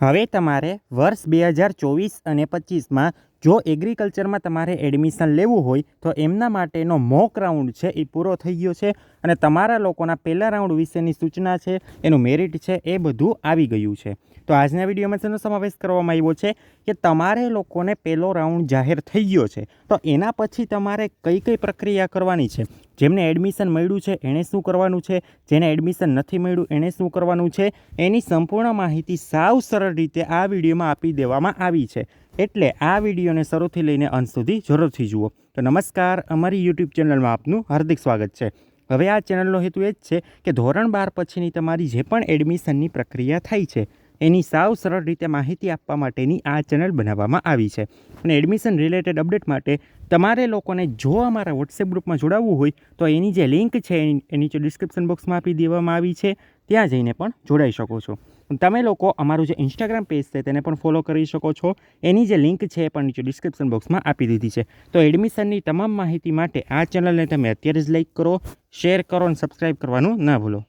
હવે તમારે વર્ષ બે હજાર ચોવીસ અને પચીસમાં જો એગ્રીકલ્ચરમાં તમારે એડમિશન લેવું હોય, તો એમના માટેનો મોક રાઉન્ડ છે, એ પૂરો થઈ ગયો છે અને તમારા લોકોના પહેલા રાઉન્ડ વિશેની સૂચના છે, એનું મેરિટ છે, એ બધું આવી ગયું છે. તો આજના વિડીયોમાં તેનો સમાવેશ કરવામાં આવ્યો છે કે તમારે લોકોને પહેલો રાઉન્ડ જાહેર થઈ ગયો છે, તો એના પછી તમારે કઈ કઈ પ્રક્રિયા કરવાની છે? જેમને એડમિશન મળ્યું છે, એણે શું કરવાનું છે? જેને એડમિશન નથી મળ્યું, એણે શું કરવાનું છે? એની સંપૂર્ણ માહિતી સાવ સરળ રીતે આ વિડીયોમાં આપી દેવામાં આવી છે. એટલે આ વિડીયોને શરૂથી લઈને અંત સુધી જરૂરથી જુઓ. તો નમસ્કાર, અમારી યુટ્યુબ ચેનલમાં આપનું હાર્દિક સ્વાગત છે. હવે આ ચેનલનો હેતુ એ જ છે કે ધોરણ બાર પછીની તમારી જે પણ એડમિશનની પ્રક્રિયા થાય છે એની સાવ સરળ રીતે માહિતી આપવા માટેની આ ચેનલ બનાવવામાં આવી છે. અને એડમિશન રિલેટેડ અપડેટ માટે તમારે લોકોને જો અમારા વોટ્સએપ ગ્રુપમાં જોડાવવું હોય, તો એની જે લિંક છે એની નીચે ડિસ્ક્રિપ્શન બોક્સમાં આપી દેવામાં આવી છે. ત્યાં જઈને પણ જોડાઈ શકો છો. તમે લોકો અમારું જે ઇન્સ્ટાગ્રામ પેજ છે, તેને પણ ફોલો કરી શકો છો. એની જે લિંક છે, એ પણ નીચે ડિસ્ક્રિપ્શન બોક્સમાં આપી દીધી છે. તો એડમિશનની તમામ માહિતી માટે આ ચેનલને તમે અત્યારે જ લાઈક કરો, શેર કરો અને સબસ્ક્રાઈબ કરવાનું ના ભૂલો.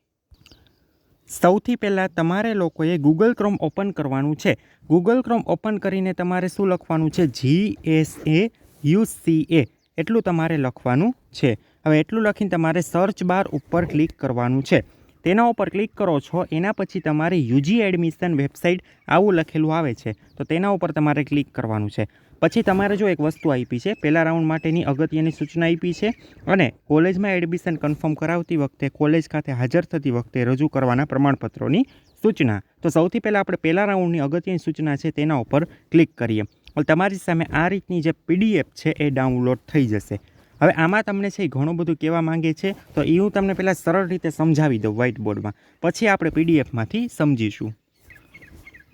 સૌથી પહેલાં તમારે લોકોએ ગૂગલ ક્રોમ ઓપન કરવાનું છે. ગૂગલ ક્રોમ ઓપન કરીને તમારે શું લખવાનું છે? G S A U C A એટલું તમારે લખવાનું છે. હવે એટલું લખીને તમારે સર્ચ બાર ઉપર ક્લિક કરવાનું છે. તેના ઉપર ક્લિક કરો છો, એના પછી તમારે યુજી એડમિશન વેબસાઇટ આવું લખેલું આવે છે, તો તેના ઉપર તમારે ક્લિક કરવાનું છે. પછી તમારે જો એક વસ્તુ આપી છે, પહેલા રાઉન્ડ માટેની અગત્યની સૂચના આપી છે અને કોલેજમાં એડમિશન કન્ફર્મ કરાવતી વખતે, કોલેજ ખાતે હાજર થતી વખતે રજૂ કરવાના પ્રમાણપત્રોની સૂચના. તો સૌથી પહેલાં આપણે પહેલા રાઉન્ડની અગત્યની સૂચના છે, તેના ઉપર ક્લિક કરીએ. તમારી સામે આ રીતની જે પીડીએફ છે, એ ડાઉનલોડ થઈ જશે. હવે આમાં તમને છે ઘણું બધું કહેવા માંગે છે, તો એ હું તમને પહેલાં સરળ રીતે સમજાવી દઉં વ્હાઇટ બોર્ડમાં પછી આપણે પીડીએફમાંથી સમજીશું.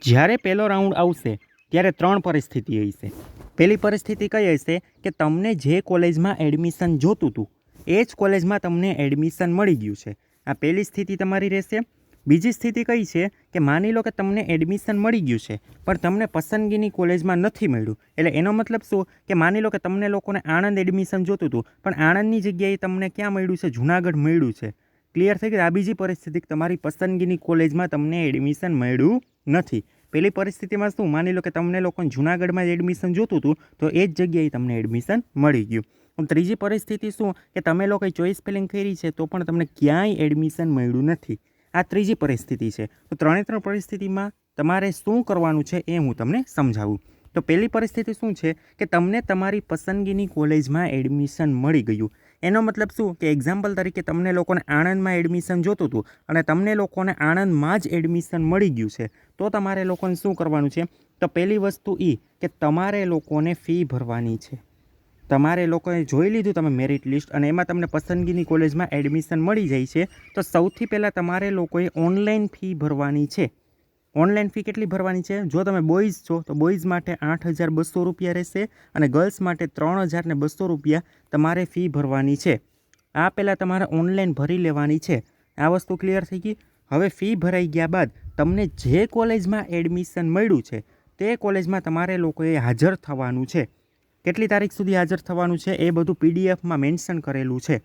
જ્યારે પહેલો રાઉન્ડ આવશે, ત્યારે ત્રણ પરિસ્થિતિ હશે. પહેલી પરિસ્થિતિ કઈ હશે કે તમને જે કોલેજમાં એડમિશન જોતું હતું, એ જ કોલેજમાં તમને એડમિશન મળી ગયું છે. આ પહેલી સ્થિતિ તમારી રહેશે. બીજી સ્થિતિ કઈ છે કે માની લો કે તમને એડમિશન મળી ગયું છે, પણ તમને પસંદગીની કોલેજમાં નથી મળ્યું. એટલે એનો મતલબ શું? કે માની લો કે તમને લોકોને આણંદ એડમિશન જોતું હતું, પણ આણંદની જગ્યાએ તમને ક્યાં મળ્યું છે? જુનાગઢ મળ્યું છે. ક્લિયર થઈ ગયું? આ બીજી પરિસ્થિતિ તમારી પસંદગીની કોલેજમાં તમને એડમિશન મળ્યું નથી. પહેલી પરિસ્થિતિમાં શું? માની લો કે તમને લોકોને જુનાગઢમાં જ એડમિશન જોતું હતું, તો એ જ જગ્યાએ તમને એડમિશન મળી ગયું. ત્રીજી પરિસ્થિતિ શું? કે તમે લોકોએ ચોઈસ ફિલિંગ કરી છે, તો પણ તમને ક્યાંય એડમિશન મળ્યું નથી. આ ત્રીજી પરિસ્થિતિ છે. તો ત્રણે ત્રણ પરિસ્થિતિમાં તમારે શું કરવાનું છે એ હું તમને સમજાવું. તો પહેલી પરિસ્થિતિ શું છે કે તમને તમારી પસંદગીની કોલેજમાં એડમિશન મળી ગયું. એનો મતલબ શું? કે એક્ઝામ્પલ તરીકે તમને લોકોને આણંદમાં એડમિશન જોતું હતું અને તમને લોકોને આણંદમાં જ એડમિશન મળી ગયું છે. તો તમારે લોકોને શું કરવાનું છે? તો પહેલી વસ્તુ એ કે તમારે લોકોને ફી ભરવાની છે. તમારે લોકોએ જોઈ લીધું તમે મેરિટ લિસ્ટ અને એમાં તમને પસંદગીની કોલેજમાં એડમિશન મળી જાય છે. તો સૌથી પહેલાં તમારે લોકોએ ઓનલાઈન ફી ભરવાની છે. ઓનલાઈન ફી કેટલી ભરવાની છે? જો તમે બોયઝ છો, તો બોયઝ માટે આઠ હજાર બસો રૂપિયા રહેશે અને ગર્લ્સ માટે ત્રણ હજાર ને બસો રૂપિયા તમારે ફી ભરવાની છે. આ પહેલાં તમારે ઓનલાઈન ભરી લેવાની છે. આ વસ્તુ ક્લિયર થઈ ગઈ? હવે ફી ભરાઈ ગયા બાદ તમને જે કોલેજમાં એડમિશન મળ્યું છે, તે કોલેજમાં તમારે લોકોએ હાજર થવાનું છે. કેટલી તારીખ સુધી હાજર થવાનું છે એ બધું પીડીએફમાં મેન્શન કરેલું છે.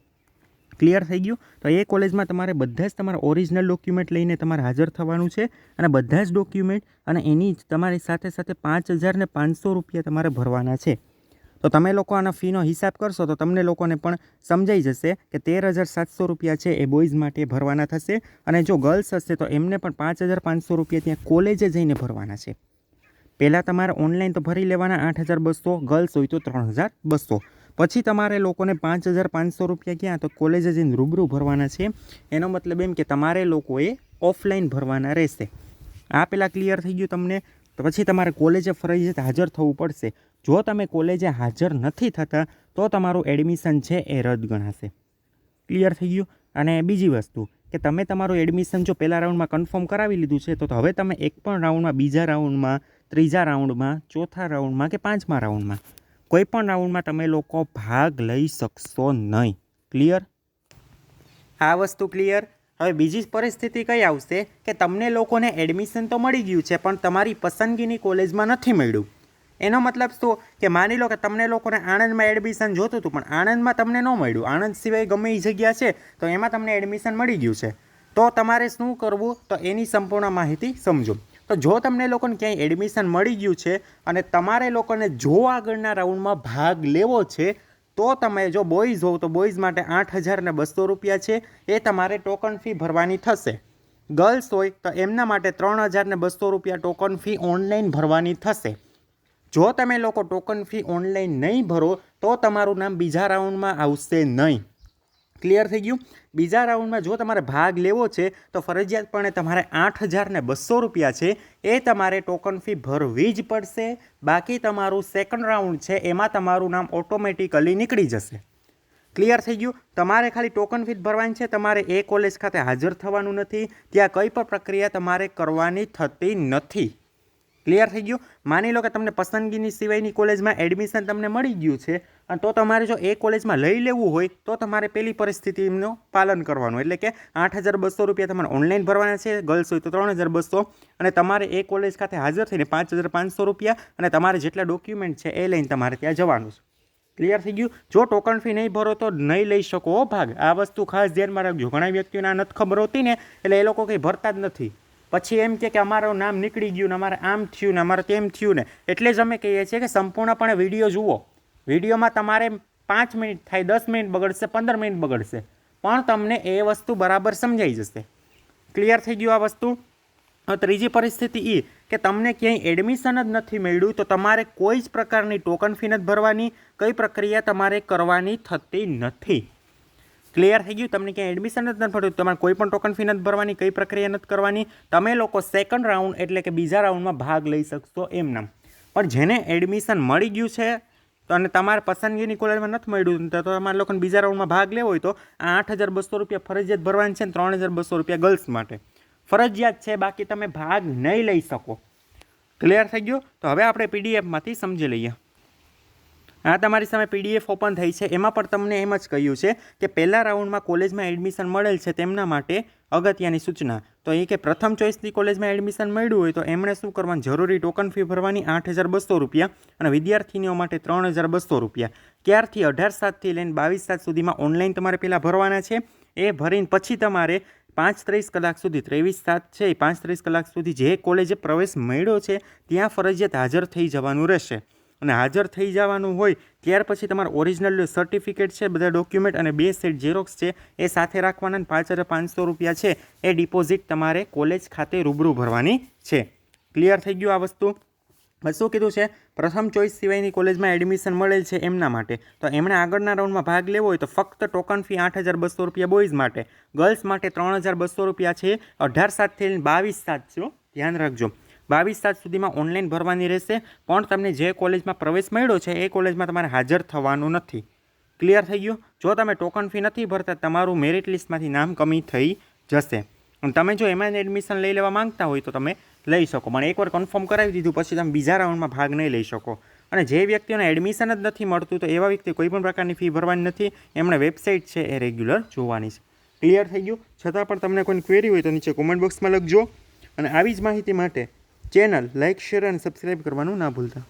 ક્લિયર થઈ ગયું? તો એ કોલેજમાં તમારે બધા જ તમારા ઓરિજિનલ ડોક્યુમેન્ટ લઈને તમારે હાજર થવાનું છે અને બધા જ ડોક્યુમેન્ટ અને એની જ તમારી સાથે સાથે પાંચ હજારને પાંચસો રૂપિયા તમારે ભરવાના છે. તો તમે લોકો આના ફીનો હિસાબ કરશો તો તમને લોકોને પણ સમજાઈ જશે કે તેર હજાર સાતસો રૂપિયા છે એ બોયઝ માટે ભરવાના થશે અને જો ગર્લ્સ હશે તો એમને પણ પાંચ હજાર પાંચસો રૂપિયા ત્યાં કોલેજે જઈને ભરવાના છે. પહેલાં તમારે ઓનલાઈન તો ભરી લેવાના આઠ હજાર બસો ગર્લ્સ હોય તો ત્રણ હજાર બસો. પછી તમારે લોકોને પાંચ હજાર પાંચસો રૂપિયા ક્યાં તો કોલેજે જઈને રૂબરૂ ભરવાના છે. એનો મતલબ એમ કે તમારે લોકોએ ઓફલાઈન ભરવાના રહેશે. આ પહેલાં ક્લિયર થઈ ગયું તમને? તો પછી તમારે કોલેજે ફરજિયાત હાજર થવું પડશે. જો તમે કોલેજે હાજર નથી થતા, તો તમારું એડમિશન છે એ રદ ગણાશે. ક્લિયર થઈ ગયું? અને બીજી વસ્તુ, કે તમે તમારું એડમિશન જો પહેલા રાઉન્ડમાં કન્ફર્મ કરાવી લીધું છે, તો હવે તમે એક પણ રાઉન્ડમાં બીજા રાઉન્ડમાં ત્રીજા રાઉન્ડમાં, ચોથા રાઉન્ડમાં કે પાંચમા રાઉન્ડમાં? કોઈ પણ રાઉન્ડમાં તમે લોકો ભાગ લઈ શકશો નહીં. ક્લિયર આ વસ્તુ ક્લિયર હવે બીજી પરિસ્થિતિ કઈ આવશે કે તમને લોકોને એડમિશન તો મળી ગયું છે, પણ તમારી પસંદગીની કોલેજમાં નથી મળ્યું. એનો મતલબ શું? કે માની લો કે તમને લોકોને આણંદમાં એડમિશન જોતું હતું, પણ આણંદમાં તમને ન મળ્યું. આણંદ સિવાય ગમે એ જગ્યા છે, તો એમાં તમને એડમિશન મળી ગયું છે. તો તમારે શું કરવું? તો એની સંપૂર્ણ માહિતી સમજો. તો જો તમને લોકોને ક્યાંય એડમિશન મળી ગયું છે અને તમારે લોકોને જો આગળના રાઉન્ડમાં ભાગ લેવો છે, તો તમે જો બોયઝ હોવ તો બોયઝ માટે આઠ હજાર ને બસો રૂપિયા છે, એ તમારે ટોકન ફી ભરવાની થશે. ગર્લ્સ હોય તો એમના માટે ત્રણ હજાર ને બસો રૂપિયા ટોકન ફી ઓનલાઈન ભરવાની થશે. જો તમે લોકો ટોકન ફી ઓનલાઈન નહીં ભરો, તો તમારું નામ બીજા રાઉન્ડમાં આવશે નહીં. ક્લિયર થઈ ગયું. બીજા રાઉન્ડમાં જો તમારે ભાગ લેવો છે, તો ફરજિયાતપણે તમારે આઠ હજારને બસો રૂપિયા છે, એ તમારે ટોકન ફી ભરવી જ પડશે. બાકી તમારું સેકન્ડ રાઉન્ડ છે, એમાં તમારું નામ ઓટોમેટિકલી નીકળી જશે. ક્લિયર થઈ ગયું. તમારે ખાલી ટોકન ફી ભરવાની છે, તમારે એ કોલેજ ખાતે હાજર થવાનું નથી. ત્યાં કંઈ પણ પ્રક્રિયા તમારે કરવાની થતી નથી. ક્લિયર થઈ ગયું? માની લો કે તમને પસંદગીની સિવાયની કોલેજમાં એડમિશન તમને મળી ગયું છે, અને તો તમારે જો એ કોલેજમાં લઈ લેવું હોય, તો તમારે પેલી પરિસ્થિતિનું પાલન કરવાનું. એટલે કે આઠ હજાર બસો રૂપિયા તમારે ઓનલાઈન ભરવાના છે ગર્લ્સ હોય તો ત્રણ હજાર બસો, અને તમારે એ કોલેજ ખાતે હાજર થઈને પાંચ હજાર પાંચસો રૂપિયા, અને તમારે જેટલા ડોક્યુમેન્ટ છે એ લઈને તમારે ત્યાં જવાનું છે. ક્લિયર થઈ ગયું? જો ટોકન ફી નહીં ભરો તો નહીં લઈ શકો ભાગ. આ વસ્તુ ખાસ ધ્યાનમાં રાખજો. ઘણા વ્યક્તિઓને આ નથી ખબર હોતી ને, એટલે એ લોકો કંઈ ભરતા જ નથી. પછી એમ કે અમારું નામ નીકળી ગયું ને અમારે આમ થયું ને અમારે તેમ થયું ને. એટલે જ અમે કહીએ છીએ કે સંપૂર્ણપણે વીડિયો જુઓ. વિડીયોમાં તમારે પાંચ મિનિટ થાય, દસ મિનિટ બગડશે, પંદર મિનિટ બગડશે. પણ તમને એ વસ્તુ બરાબર સમજાઈ જશે. ક્લિયર થઈ ગયું આ વસ્તુ? ત્રીજી પરિસ્થિતિ એ કે તમને ક્યાંય એડમિશન જ નથી મળ્યું તો તમારે કોઈ જ પ્રકારની ટોકન ફી નથી ભરવાની, કઈ પ્રક્રિયા તમારે કરવાની થતી નથી. ક્લિયર થઈ ગયું, તમને ક્યાં એડમિશન જ નથી મળ્યું, તમારે કોઈ પણ ટોકન ફી નથી ભરવાની, કઈ પ્રક્રિયા નથી કરવાની, તમે લોકો સેકન્ડ રાઉન્ડ એટલે કે બીજા રાઉન્ડમાં ભાગ લઈ શકશો એમનામ પણ જેને એડમિશન મળી ગયું છે, તો અને તમારે પસંદગીની કોલેજમાં નથી મળ્યું, તો તમારે લોકોને બીજા રાઉન્ડમાં ભાગ લેવો હોય તો આઠ હજાર બસો રૂપિયા ફરજિયાત ભરવાની છે ને ત્રણ હજાર બસો રૂપિયા ગર્લ્સ માટે. ફરજિયાત છે, બાકી તમે ભાગ નહીં લઈ શકો. ક્લિયર થઈ ગયું? તો હવે આપણે પીડીએફમાંથી સમજી લઈએ. આ તમારી સામે પીડીએફ ઓપન થઈ છે. એમાં પણ તમને એમ જ કહ્યું છે કે પહેલા રાઉન્ડમાં કોલેજમાં એડમિશન મળેલ છે તેમના માટે અગત્યની સૂચના. તો એ કે પ્રથમ ચોઈસની કોલેજમાં એડમિશન મળ્યું હોય તો એમણે શું કરવાનું? જરૂરી ટોકન ફી ભરવાની આઠ હજાર બસો રૂપિયા અને વિદ્યાર્થીનીઓ માટે ત્રણ હજાર બસો રૂપિયા. ક્યારથી અઢાર સાતથી લઈને બાવીસ સાત સુધીમાં ઓનલાઈન તમારે પહેલાં ભરવાના છે? એ ભરીને પછી તમારે પાંચ ત્રીસ કલાક સુધી, ત્રેવીસ સાત છે એ પાંચ ત્રીસ કલાક સુધી જે કોલેજે પ્રવેશ મળ્યો છે, ત્યાં ફરજિયાત હાજર થઈ જવાનું રહેશે. અને હાજર થઈ જવાનું હોય, ત્યાર પછી તમારું ઓરિજિનલ સર્ટિફિકેટ છે, બધા ડોક્યુમેન્ટ અને બે સેટ ઝેરોક્સ છે, એ સાથે રાખવાના અને પાંચ હજાર પાંચસો રૂપિયા છે, એ ડિપોઝિટ તમારે કોલેજ ખાતે રૂબરૂ ભરવાની છે. ક્લિયર થઈ ગયું આ વસ્તુ? શું કીધું છે? પ્રથમ ચોઈસ સિવાયની કોલેજમાં એડમિશન મળેલ છે એમના માટે. તો એમણે આગળના રાઉન્ડમાં ભાગ લેવો હોય તો ફક્ત ટોકન ફી આઠ હજાર બસો રૂપિયા બોયઝ માટે. ગર્લ્સ માટે ત્રણ હજાર બસો રૂપિયા છે. અઢાર સાતથી થઈને બાવીસ સાત છો ધ્યાન રાખજો. બાવીસ સાત સુધીમાં ઓનલાઈન ભરવાની રહેશે. પણ તમને જે કોલેજમાં પ્રવેશ મળ્યો છે, એ કોલેજમાં તમારે હાજર થવાનું નથી. ક્લિયર થઈ ગયું? જો તમે ટોકન ફી નથી ભરતા, તમારું મેરિટ લિસ્ટમાંથી નામ કમી થઈ જશે. અને તમે જો એમાં એડમિશન લઈ લેવા માંગતા હોય તો તમે લઈ શકો. પણ એકવાર કન્ફર્મ કરાવી દીધું, પછી તમે બીજા રાઉન્ડમાં ભાગ નહીં લઈ શકો. અને જે વ્યક્તિઓને એડમિશન જ નથી મળતું, તો એવા વ્યક્તિ કોઈ પણ પ્રકારની ફી ભરવાની નથી. એમણે વેબસાઇટ છે એ રેગ્યુલર જોવાની છે. ક્લિયર થઈ ગયું? છતાં પણ તમને કોઈ ક્વેરી હોય તો નીચે કોમેન્ટ બોક્સમાં લખજો. અને આવી જ માહિતી માટે ચેનલ લાઇક શેર અને સબસ્ક્રાઈબ કરવાનું ના ભૂલતા.